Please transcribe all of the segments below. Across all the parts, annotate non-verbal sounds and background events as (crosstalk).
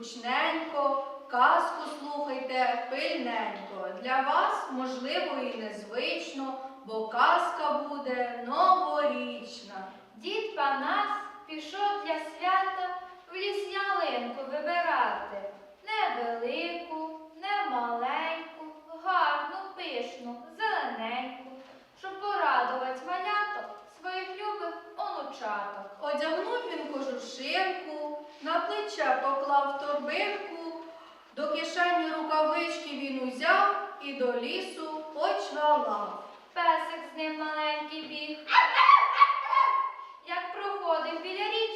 зручненько, казку слухайте пильненько. Для вас, можливо, і незвично, бо казка буде новорічна. Дід Панас пішов для свята в ліс ялинку вибирати. Не велику, не маленьку, гарну, пишну, зелененьку, щоб порадувати маляток своїх любих онучаток. Одягнув він кожушинку, на плече поклав торбинку, до кишені рукавички він узяв і до лісу почвалав. Песик з ним маленький біг. (laughs) Як проходив біля річки,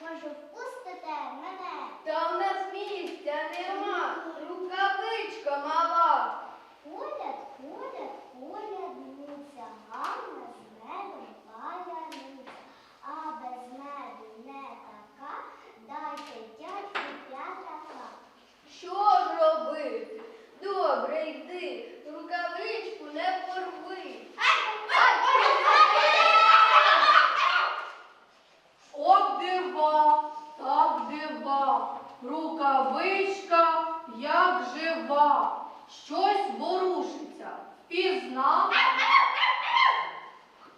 万事万物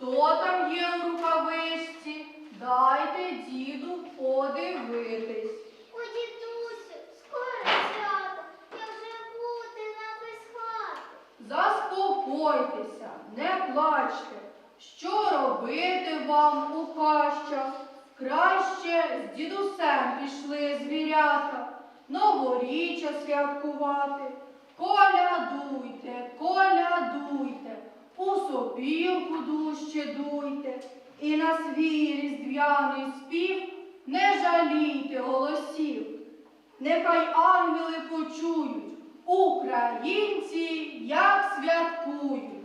Хто там є у рукавичці? Дайте діду подивитись. О, дідусю, скоро свято, я вже бути на без хати. Заспокойтеся, не плачте. Що робити вам у хащах? Краще з дідусем пішли звірята, новоріччя святкувати. Колядуйте, колядуйте, у сопілку дужче дуйте, і на свій різдвяний спів не жалійте голосів. Нехай ангели почують, українці як святкують.